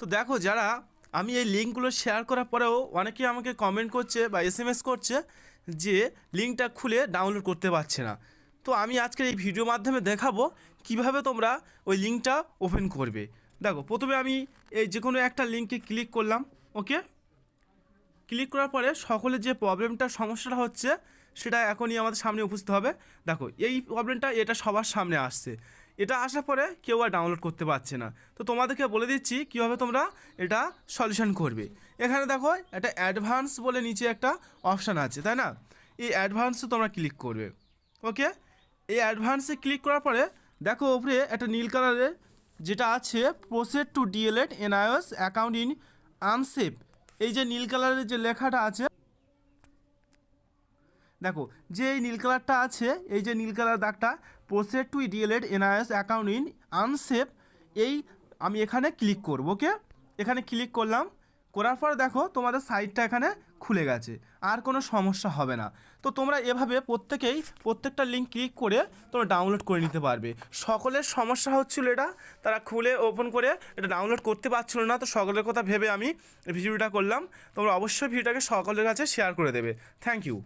তো দেখো যারা আমি এই লিঙ্কগুলো শেয়ার করার পরেও অনেকেই আমাকে কমেন্ট করছে বা এস এম এস করছে যে লিঙ্কটা খুলে ডাউনলোড করতে পারছে না। তো আমি আজকের এই ভিডিও মাধ্যমে দেখাবো কীভাবে তোমরা ওই লিঙ্কটা ওপেন করবে। দেখো, প্রথমে আমি এই যে কোনো একটা লিঙ্কে ক্লিক করলাম ওকে ক্লিক করার পরে সকলের যে প্রবলেমটা সমস্যাটা হচ্ছে, সেটা এখনই আমাদের সামনে উপস্থিত হবে। দেখো, এই প্রবলেমটা এটা সবার সামনে আসছে। এটা আসার পরে কেউ আর ডাউনলোড করতে পারছে না। তো তোমাদেরকে বলে দিচ্ছি কীভাবে তোমরা এটা সলিউশন করবে। এখানে দেখো একটা অ্যাডভান্স বলে নিচে একটা অপশান আছে, তাই না? এই অ্যাডভান্সে তোমরা ক্লিক করবে। ওকে এই অ্যাডভান্সে ক্লিক করার পরে দেখো ওপরে একটা নীল কালারের যেটা আছে proceed to DElEd NIS account in unsafe এই যে নীল কালারের যে লেখাটা আছে দেখো যে এই নীল কালারটা আছে, এই যে নীল কালার দাগটা proceed to DElEd NIS account in unsave এই আমি এখানে ক্লিক করব ওকে এখানে ক্লিক করলাম, করার পর দেখো, তোমাদের সাইটটা এখানে খুলে গেছে, আর কোনো সমস্যা হবে না। তো তোমরা এভাবে প্রত্যেকেই, প্রত্যেকটা লিঙ্ক ক্লিক করে তোমরা ডাউনলোড করে নিতে পারবে। সকলের সমস্যা হচ্ছিল এটা, তারা খুলে ওপেন করে এটা ডাউনলোড করতে পারছিল না, তো সকলের কথা ভেবে আমি ভিডিওটা করলাম। তোমরা অবশ্যই ভিডিওটাকে সকলের কাছে শেয়ার করে দেবে। Thank you